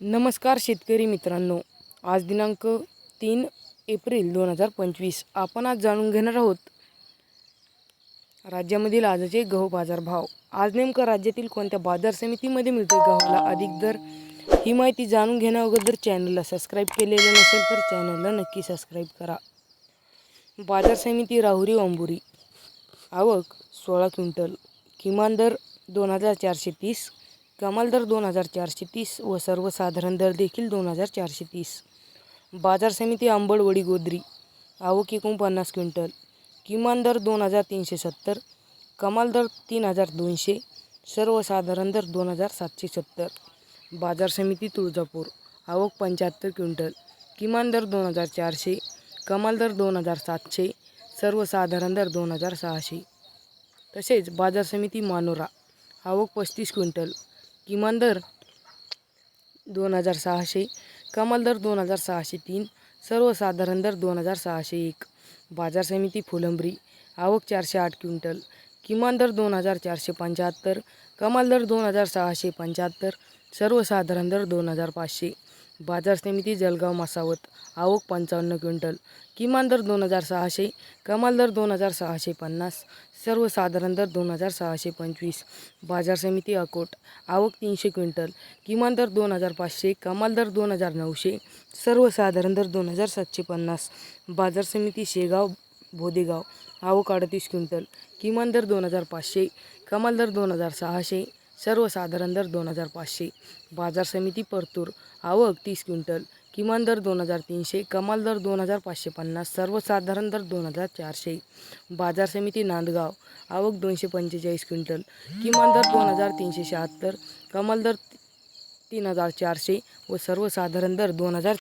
नमस्कार शेतकरी मित्रांनो. आज दिनांक तीन एप्रिल दोन हजार पंचवीस. आपण आज जाणून घेणार आहोत राज्यामधील आजचे गहू बाजार भाव आज नेमकं राज्यातील कोणत्या बाजार समितीमध्ये मिळतो गव्हाला अधिक दर ही माहिती जाणून घेण्या अगोदर चॅनलला सबस्क्राईब केलेले नसेल तर चॅनलला नक्की सबस्क्राईब करा. बाजार समिती राहुरी अंबुरी. आवक सोळा क्विंटल. किमान दर दोन हजार चारशे तीस. कमाल दर दोन हजार चारशे तीस व सर्वसाधारण दर देखील दोन हजार चारशे तीस. बाजार समिती आंबडवडी गोद्री आवक एकूण पन्नास क्विंटल किमान दर दोन हजार तीनशे सत्तर कमाल दर तीन हजार दोनशे सर्वसाधारण दर दोन हजार सातशे सत्तर. बाजार समिती तुळजापूर आवक पंच्याहत्तर क्विंटल किमान दर दोन हजार चारशे कमाल दर दोन हजार सातशे सर्वसाधारण दर दोन हजार सहाशे. तसेच बाजार समिती मानोरा आवक पस्तीस क्विंटल किमान दर दोन हजार सहाशे कमाल दर दोन हजार सहाशे तीन सर्वसाधारण दर दोन हजार सहाशे एक बाजार समिती फुलंब्री आवक चारशे आठ क्विंटल किमान दर दोन हजार चारशे पंच्याहत्तर कमाल दर दोन हजार सहाशे पंच्याहत्तर सर्वसाधारण दर दोन हजार पाचशे बाजार समिती जलगाव मासावत आवक पंचावन्न क्विंटल किमान दर दोन हजार सहाशे कमाल दर दोन हजार सहाशे पन्नास सर्वसाधारण दर दोन हजार सहाशे पंचवीस. बाजार समिती अकोट. आवक तीनशे क्विंटल. किमान दर दोन हजार पाचशे कमाल दर दोन हजार नऊशे सर्वसाधारण दर दोन हजार सातशे पन्नास. बाजार समिती शेगाव भोदेगाव. आवक अडतीस क्विंटल. किमान दर दोन हजार पाचशे कमाल दर दोन हजार सहाशे सर्वसाधारण दर दोन हजार पाचशे. बाजार समिती परतूर. आवक तीस क्विंटल. किमान दर दोन हजार तीनशे कमाल दर दोन हजार पाचशे पन्नास सर्वसाधारण दर दोन हजार चारशे बाजार समिती नांदगाव आवक दोनशे पंचेचाळीस क्विंटल किमान दर दोन हजार तीनशे शहात्तर कमाल दर तीन हजार चारशे व सर्वसाधारण दर दोन हजार